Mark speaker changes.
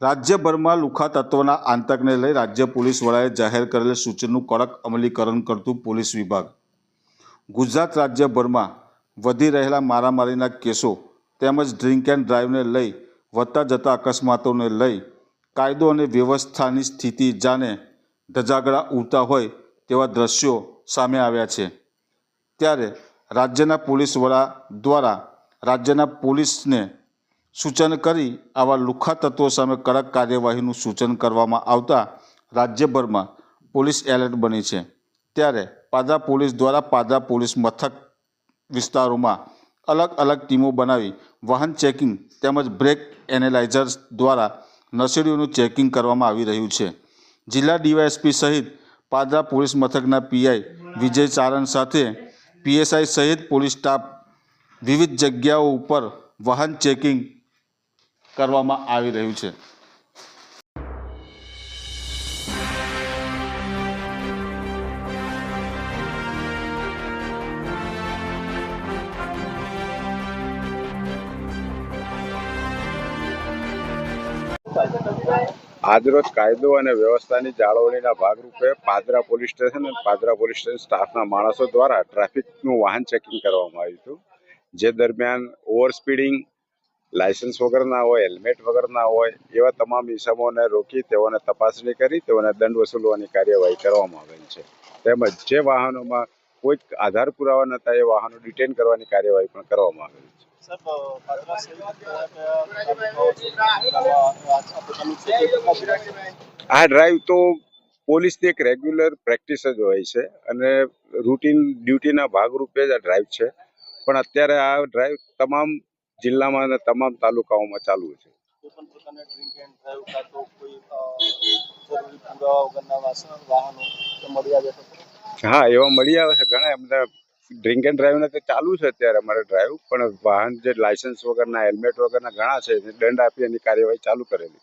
Speaker 1: રાજ્યભરમાં લુખા તત્વના આતંકને લઈ રાજ્ય પોલીસ વડાએ જાહેર કરેલ સૂચનનું કડક અમલીકરણ કરતું પોલીસ વિભાગ. ગુજરાત રાજ્યભરમાં વધી રહેલા મારામારીના કેસો તેમજ ડ્રિંક એન્ડ ડ્રાઈવને લઈ વધતા જતા અકસ્માતોને લઈ કાયદો અને વ્યવસ્થાની સ્થિતિ જાણે ધજાગડા ઉડતા હોય તેવા દ્રશ્યો સામે આવ્યા છે. ત્યારે રાજ્યના પોલીસ વડા દ્વારા રાજ્યના પોલીસને સૂચન કરી આવા લુખ્ખા તત્વો સામે કડક કાર્યવાહીનું સૂચન કરવામાં આવતા રાજ્યભરમાં પોલીસ એલર્ટ બની છે. ત્યારે પાદરા પોલીસ દ્વારા પાદરા પોલીસ મથક વિસ્તારોમાં અલગ અલગ ટીમો બનાવી વાહન ચેકિંગ તેમજ બ્રેક એનાલાઇઝર્સ દ્વારા નશેડીઓનું ચેકિંગ કરવામાં આવી રહ્યું છે. જિલ્લા ડીવાયએસપી સહિત પાદરા પોલીસ મથકના પીઆઈ વિજય ચારણ સાથે પીએસઆઈ સહિત પોલીસ સ્ટાફ વિવિધ જગ્યાઓ ઉપર વાહન ચેકિંગ કરવામાં આવી રહ્યું છે.
Speaker 2: આજરોજ કાયદો અને વ્યવસ્થાની જાળવણીના ભાગરૂપે પાદરા પોલીસ સ્ટેશન અને પાદરા પોલીસ સ્ટેશન સ્ટાફના માણસો દ્વારા ટ્રાફિકનું વાહન ચેકિંગ કરવામાં આવ્યું હતું. જે દરમિયાન ઓવર સ્પીડિંગ લાયસન્સ વગરના હોય હેલ્મેટ વગરના હોય એવા તમામ ઇસમોને રોકી તેઓને તપાસણી કરી તેઓને દંડ વસૂલવાની કાર્યવાહી કરવામાં આવેલ છે. તેમજ જે વાહનોમાં કોઈ આધાર પુરાવા નતા એ વાહનો ડિટેન કરવાની કાર્યવાહી પણ કરવામાં આવેલ છે. આ ડ્રાઈવ તો પોલીસની એક રેગ્યુલર પ્રેક્ટિસ જ હોય છે અને રૂટીન ડ્યુટીના ભાગરૂપે જ આ ડ્રાઈવ છે. પણ અત્યારે આ ડ્રાઈવ તમામ જિલ્લામાં અને તમામ તાલુકાઓમાં ચાલુ છે. હા એવા મળી આવે છે ઘણા. બધા ડ્રિંક એન્ડ ડ્રાઈવને તો ચાલુ છે અત્યારે અમારે ડ્રાઈવ પણ વાહન જે લાયસન્સ વગરના હેલ્મેટ વગરના ઘણા છે દંડ આપી એની કાર્યવાહી ચાલુ કરેલી.